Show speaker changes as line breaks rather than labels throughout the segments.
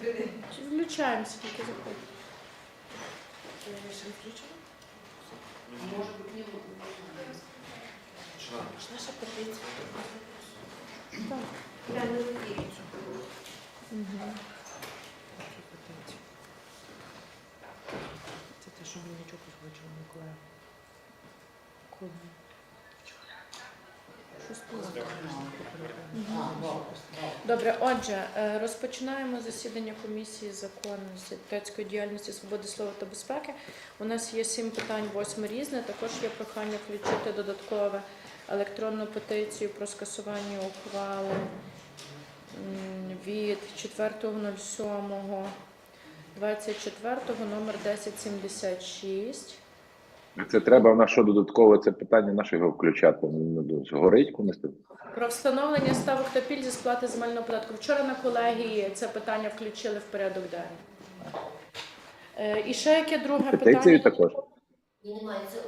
Чи Включаємося тільки заходимо.
Наша петиція.
Так.
Я не розумію.
Угу.
Це те, що мені нічого позвучило Миколая.
Коли? Щось було.
Мгм.
Добре, отже, е, розпочинаємо засідання комісії законності, депутатської діяльності, свободи слова та безпеки. У нас є сім питань, восьме різне. Також є прохання включити додаткове електронну петицію про скасування ухвали від 4.07.24 номер 1076.
Це треба в нас що додатково це питання нашого включати. Горить комусь?
Про встановлення ставок та пільг зі сплати земельного податку. Вчора на колегії це питання включили в порядок денний. Е, І ще яке друге
Петицію
питання?
також.
Це,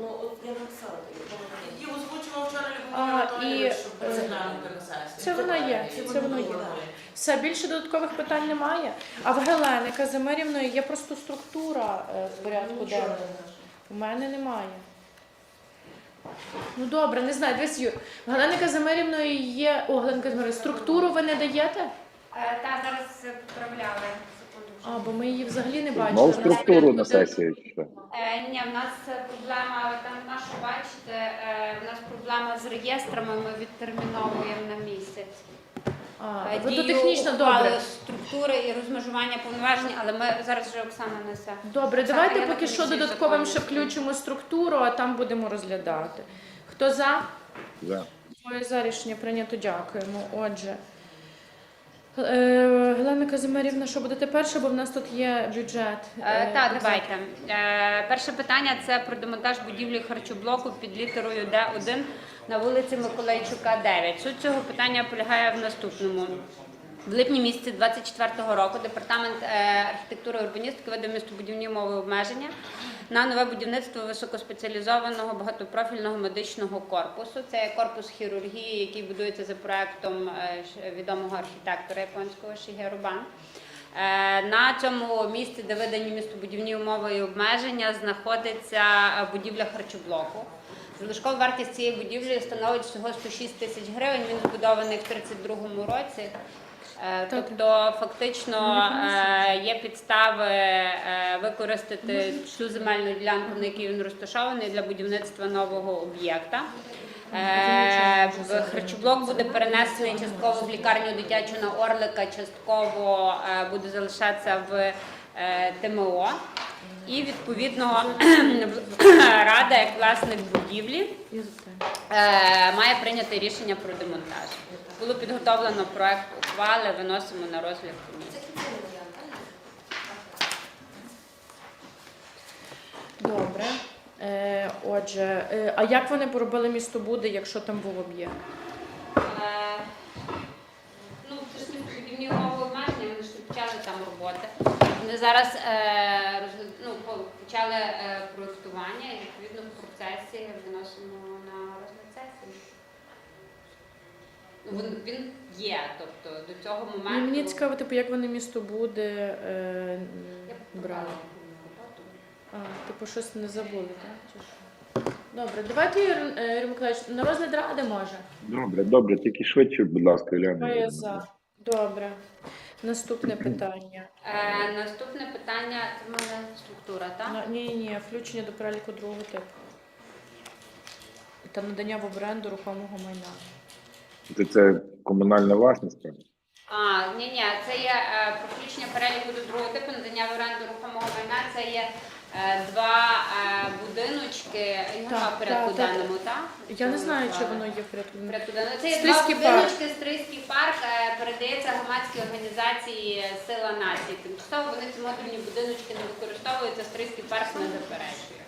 ну, от я написала.
Її озвучував вчора щоб
е,
на.
Це вона є, це воно є. Все більше додаткових питань немає. А в Гелени Казимирівної є просто структура е, в порядку денному. У мене немає. Ну добре, не знаю. Дивись, Юр. Галини Казимирівної є. О, Галина Казимирівна, структуру ви не даєте?
Е, Та зараз е, поправляли.
А, бо ми її взагалі не бачили.
Знову
У нас
структуру на чи що?
Е, Ні, в нас е, проблема, там нашу бачите, е, в нас проблема з реєстрами, ми відтерміновуємо на місяць.
А,
Е,
ви технічно добре.
структури і розмежування повноважень, але ми зараз вже Оксана несе.
Добре,
Оксана,
давайте
я
поки що додатковим ще включимо структуру, а там будемо розглядати. Хто за?
За.
Двоє за рішення прийнято, дякуємо. Отже. Е, Гелена Казимирівна, що будете перша, бо в нас тут є бюджет.
Е,
Е,
Так, давайте. Е, Перше питання це про демонтаж будівлі харчоблоку під літерою Д1 на вулиці Миколайчука, 9. Суть цього питання полягає в наступному. В липні місяці 24-го року департамент архітектури і урбаністики видав містобудівні умови обмеження на нове будівництво високоспеціалізованого багатопрофільного медичного корпусу. Це є корпус хірургії, який будується за проектом е, відомого архітектора японського Шігеру Бан. Е, На цьому місці, де видані містобудівні умови і обмеження, знаходиться е, будівля харчоблоку. Залишкова вартість цієї будівлі становить всього 106 тисяч гривень. Він збудований в 32-му році. Е. Тобто, фактично е, є підстави е, використати цю земельну ділянку, на якій він розташований, для будівництва нового об'єкта. Харчоблок буде перенесений частково в лікарню дитячу на Орлика, частково буде залишатися в ТМО. І відповідно рада, як власник будівлі, е, має прийняти рішення про демонтаж. Було підготовлено проект ухвали, виносимо на розгляд комісії.
Добре. Е, отже, е, а як вони поробили містобуди, якщо там був об'єкт?
Е, Ну, це ж містобудівні умови обмеження, вони ж не почали там роботи. Вони зараз е, почали е, проєктування і відповідно в процесі виносимо на розгляд сесії. Ну, Він, він є, тобто до цього
Ну,
моменту.
мені цікаво, типу, як вони містобуди е,
Я
брали. А, типу, щось не забули, так? Чи що? Добре, давайте, Юрій е, Юрій Миколаївич, на розгляд ради може.
Добре, добре, тільки швидше, будь ласка,
є Добре. Наступне питання.
Е, наступне питання це в мене структура, так?
На- Ні, ні, включення до переліку другого типу. Та надання в оренду рухомого майна.
Це, це комунальна власність?
А, ні, ні, це є е, про включення переліку до другого типу надання в оренду рухомого майна. Це є два е, будиночки. Його в порядку
так, так.
денному, так?
Я не знаю, чи воно є в порядку.
Денному. Це є
Стрийський
два
парк.
будиночки. Стрийський парк е, передається громадській організації Сила нації. Тимчасово вони ці модульні будиночки не використовуються. Стрийський парк не заперечує.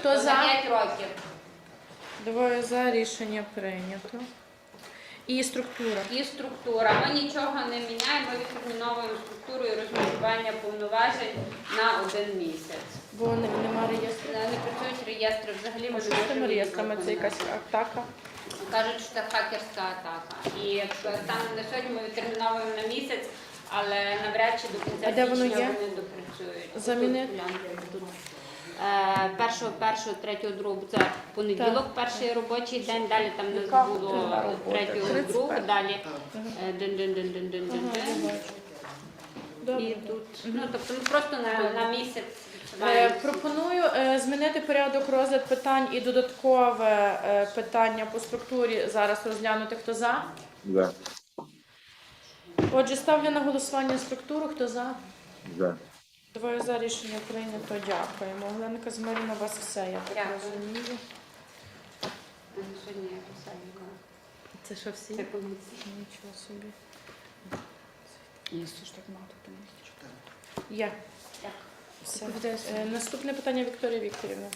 Хто
То
за?
5 років.
Двоє за рішення прийнято. І структура.
І структура. Ми нічого не міняємо, ми відтерміновуємо структуру і розмежування повноважень на один місяць.
Бо не, нема реєстру.
Не працюють реєстри взагалі. Ми
що
не
з тими реєстрами? Це якась атака.
Кажуть, що це хакерська атака. І якщо станом на сьогодні ми відтерміновуємо на місяць, але навряд чи до кінця січня вони допрацюють.
Замінити?
Тут, Е, першого, першого, третього, другого це понеділок, перший робочий день, далі там не було третього,
31.
другого, далі е, дин дин дин дин дин дин
Ага, я
дин
бачу. Добре.
І тут, ну тобто ми просто на, на місяць
Е. Пропоную е, змінити порядок розгляд питань і додаткове е, питання по структурі зараз розглянути. Хто за?
За.
Отже, ставлю на голосування структуру. Хто за?
За.
Двоє за рішення прийнято. Дякуємо. Олена Казмирівна, у вас все, я так
Дякую.
розумію.
Сьогодні я писала.
Це що всі?
Це комісія.
Нічого собі.
Якщо ж так мало, не
Є. Все. Е, Наступне питання Вікторія Вікторівна.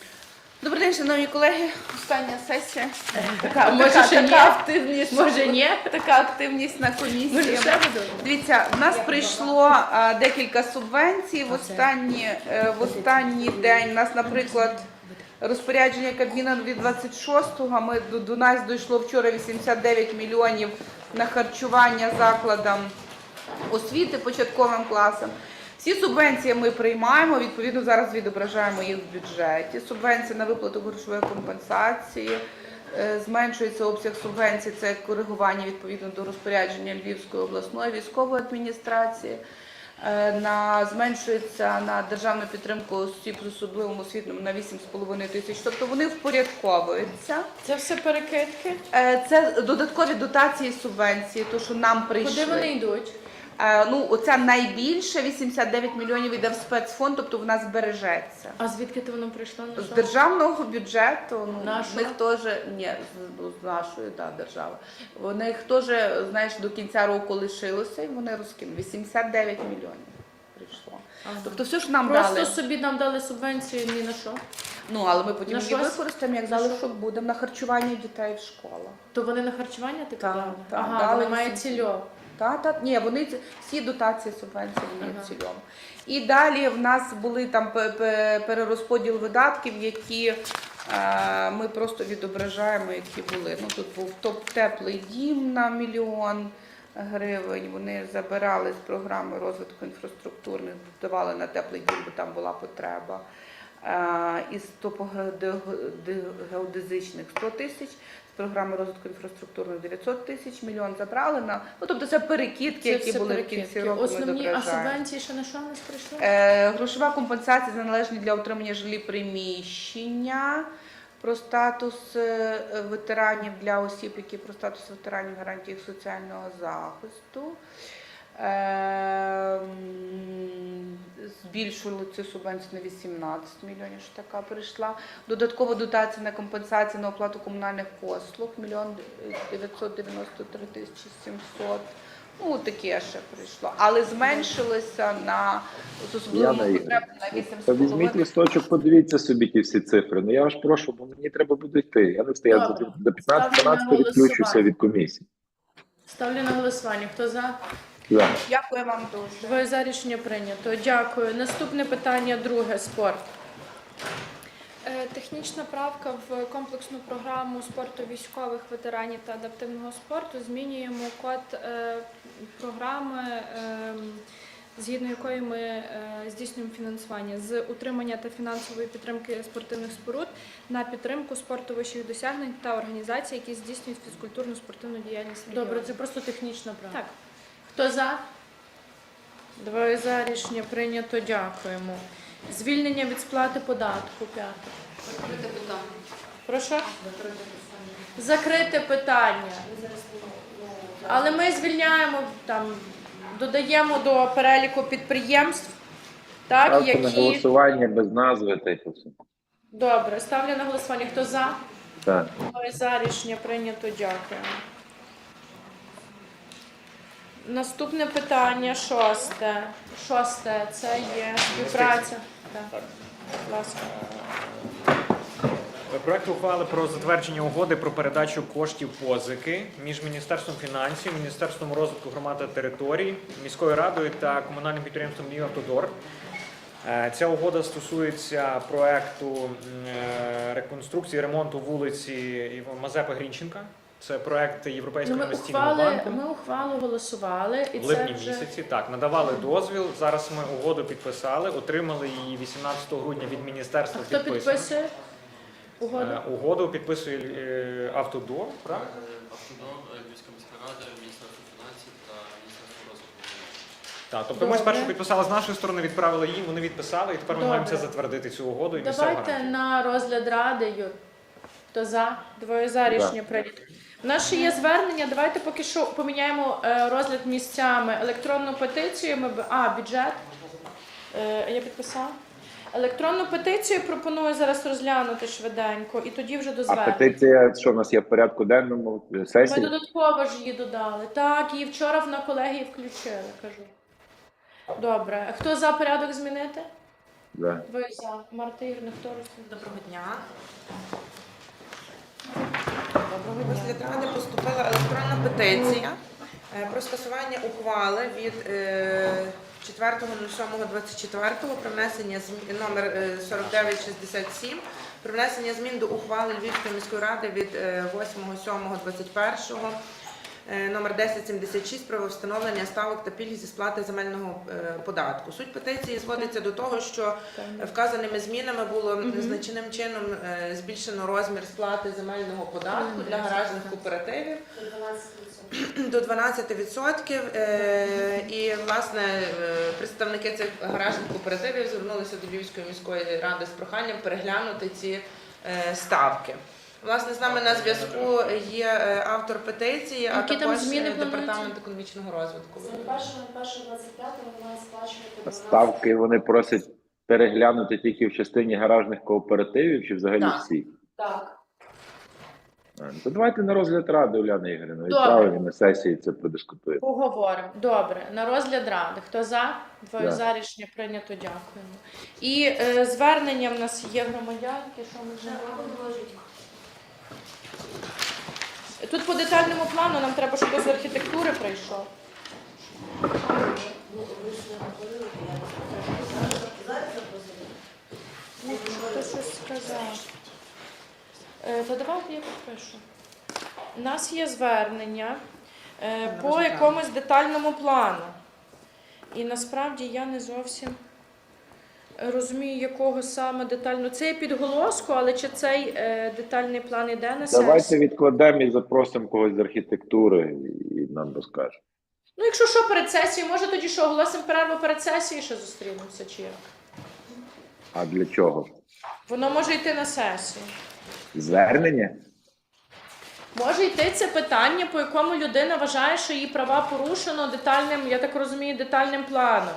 Добрий день, шановні колеги. Остання сесія. Така,
може
така,
ще ні?
така активність.
Може, ні?
Така активність на комісії.
Може, ще буде?
Дивіться, в нас прийшло а, декілька субвенцій. В останні, е, в останній день у нас, наприклад, розпорядження Кабміна від 26-го. Ми до, до нас дійшло вчора 89 мільйонів на харчування закладам освіти початковим класам. Всі субвенції ми приймаємо, відповідно зараз відображаємо їх в бюджеті. Субвенції на виплату грошової компенсації. Е, Зменшується обсяг субвенцій, це коригування відповідно до розпорядження Львівської обласної військової адміністрації. Е, На зменшується на державну підтримку осіб з особливим освітним на 8,5 тисяч. Тобто вони впорядковуються.
Це все перекидки.
Е, Це додаткові дотації субвенції, то що нам прийшли.
Куди вони йдуть?
Е, Ну, оця найбільше 89 мільйонів йде в спецфонд, тобто в нас збережеться.
А звідки ти воно прийшло? На
З державного бюджету, ну,
Нашого?
в них теж, ні, з, з нашої да, держави. В них теж, знаєш, до кінця року лишилося, і вони розкинули. 89 мільйонів прийшло.
Ага.
Тобто все, що нам
Просто
дали.
собі нам дали субвенцію ні на що.
Ну, але ми потім
На
її
щось?
використаємо, як залишок будемо на харчування дітей в школах.
То вони на харчування типу
Так, так,
ага,
дали
вони мають цільово.
Та, та, ні, вони всі дотації субвенції
Ага.
в цілому. І далі в нас були там пе- пе- перерозподіл видатків, які е, ми просто відображаємо, які були. Ну тут був топ теплий дім на мільйон гривень. Вони забирали з програми розвитку інфраструктурних, давали на теплий дім, бо там була потреба. Е, Із топогеодезичних 100 тисяч, програми розвитку інфраструктурної 900 тисяч, мільйон забрали на ну тобто це перекидки,
Це
які
були
були в кінці року.
Основні, а субвенції ще на що в нас прийшли?
Е, грошова компенсація за належні для отримання жилі приміщення. Про статус е, ветеранів для осіб, які про статус ветеранів гарантії соціального захисту. Е, збільшили цю субвенцію на 18 мільйонів, що така прийшла. Додаткова дотація на компенсацію на оплату комунальних послуг 1 993 тисячі 700. Ну, таке ще прийшло. Але зменшилося на з особливими потребами на 8,5
Та візьміть листочок, подивіться собі ті всі цифри. Ну я вас прошу, бо мені треба буде йти. Я не встаю.
Добре.
до- до
Ставлю на
15-12 відключуся від комісії.
Ставлю на голосування. Хто за?
Дякую вам дуже.
Двоє за рішення прийнято. Дякую. Наступне питання друге спорт.
Е, Технічна правка в комплексну програму спорту військових ветеранів та адаптивного спорту. Змінюємо код е, програми, е, згідно якої ми здійснюємо фінансування з утримання та фінансової підтримки спортивних споруд на підтримку спорту вищих досягнень та організацій, які здійснюють фізкультурну спортивну діяльність.
Добре, це просто технічна правда.
Так.
Хто за? Двоє за рішення прийнято. Дякуємо. Звільнення від сплати податку. П'яте. Прошу? Закрите питання. Але ми звільняємо там, додаємо до переліку підприємств, так,
Ставте на голосування без назви та й по всьому.
Добре, ставлю на голосування. Хто за?
Так.
Двоє за рішення прийнято. Дякую. Наступне питання шосте. Шосте це є співпраця. Так. Будь ласка.
Проект ухвали про затвердження угоди про передачу коштів позики між Міністерством фінансів, Міністерством розвитку громад та територій, міською радою та комунальним підприємством «Львівавтодор». Е, Ця угода стосується проекту е, реконструкції ремонту вулиці Мазепи Грінченка Це проект
Ну,
Європейського
ми
інвестиційного
ухвали,
банку.
ми ухвалу голосували, і
В
це вже
місяці так надавали дозвіл. Зараз ми угоду підписали, отримали її 18 грудня від
а
міністерства.
хто
підписано.
підписує угоду?
Е, Угоду підписує е, Автодор, так?
Автодор, Львівська міська рада, Міністерство фінансів та Міністерство розвитку.
Так, тобто ми спершу підписали з нашої сторони, відправили їм, вони відписали, і тепер ми маємо це затвердити цю угоду і
Давайте на розгляд ради, Юр. Хто за? Двоє за рішення прийнято. У нас ще є звернення. Давайте поки що поміняємо е, розгляд місцями. Електронну петицію. Ми б... А, бюджет. Е, я підписала. Електронну петицію пропоную зараз розглянути швиденько і тоді вже до
А петиція, що в нас є в порядку денному сесії?
Ми додатково ж її додали. Так, її вчора на колегії включили, кажу. Добре. Хто за порядок змінити?
Да.
Ви за. Марта Ігорівна, хто розповідає?
Доброго дня.
Доброго
ради поступила електронна петиція е, про скасування ухвали від е, 4.07.24 про внесення змін номер е, 4967 про внесення змін до ухвали Львівської міської ради від е, 8.07.21 е, номер 1076 про встановлення ставок та пільг зі сплати земельного е, податку. Суть петиції зводиться до того, що Вказаними змінами було значним чином е, збільшено розмір сплати земельного податку для гаражних кооперативів до 12%. Е, І власне е, представники цих гаражних кооперативів звернулися до Львівської міської ради з проханням переглянути ці е, ставки. Власне, з нами на зв'язку є е, автор петиції, а
Які там
також
зміни
е,
плануються?
департамент економічного розвитку.
А ставки вони просять переглянути тільки в частині гаражних кооперативів чи взагалі
Так.
всі?
Так.
А, ну, То давайте на розгляд ради, Уляна Ігорівна. Відправимо на сесії це продискутуємо.
Поговоримо. Добре. На розгляд ради. Хто за? Двоє
Да.
за рішення прийнято. Дякуємо. І е, звернення в нас є громадянки. Що ми вже Тут по детальному плану нам треба, щоб з архітектури прийшов.
Ну.
Хто щось сказав? Е, То давайте я підпишу. У нас є звернення е, по якомусь детальному плану. І насправді я не зовсім розумію, якого саме детально. Це є підголоску, але чи цей е, детальний план іде на
Давайте відкладемо і запросимо когось з архітектури і нам розкаже.
Ну, якщо що перед сесією, може тоді що, оголосимо перерву перед сесією, що зустрінемося, чи як?
А для чого?
Воно може йти на сесію.
Звернення?
Може йти це питання, по якому людина вважає, що її права порушено детальним, я так розумію, детальним планом.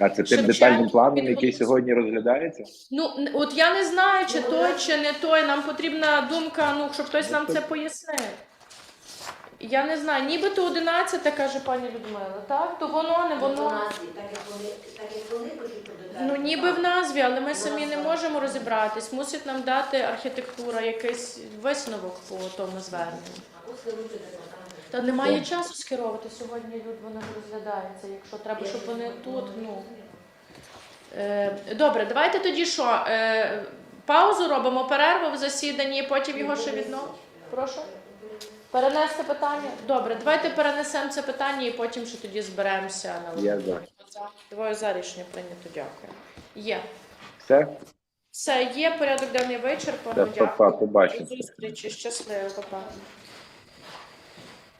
А це тим детальним планом, який сьогодні розглядається?
Ну, от я не знаю, чи той, чи не той. Нам потрібна думка, ну, щоб хтось нам це пояснив. Я не знаю, нібито 11, каже пані Людмила, так? То воно, не воно.
Так як вони, так як вони пишуть про деталі.
Ну, ніби в назві, але ми самі не можемо розібратись. Мусить нам дати архітектура якийсь висновок по тому зверненню. Та немає часу скеровувати сьогодні. Люд воно не розглядається. Якщо треба, щоб вони тут. Ну е, добре, давайте тоді що? Е, паузу робимо, перерву в засіданні, потім його ще відновимо. Прошу. Перенести питання? Добре, давайте перенесемо це питання і потім ще тоді зберемося на
Я за.
Двоє за рішення прийнято. Дякую. Є.
Все?
Все, є порядок денний вичерпано. Дякую.
побачимо.
До зустрічі. Щасливо, папа.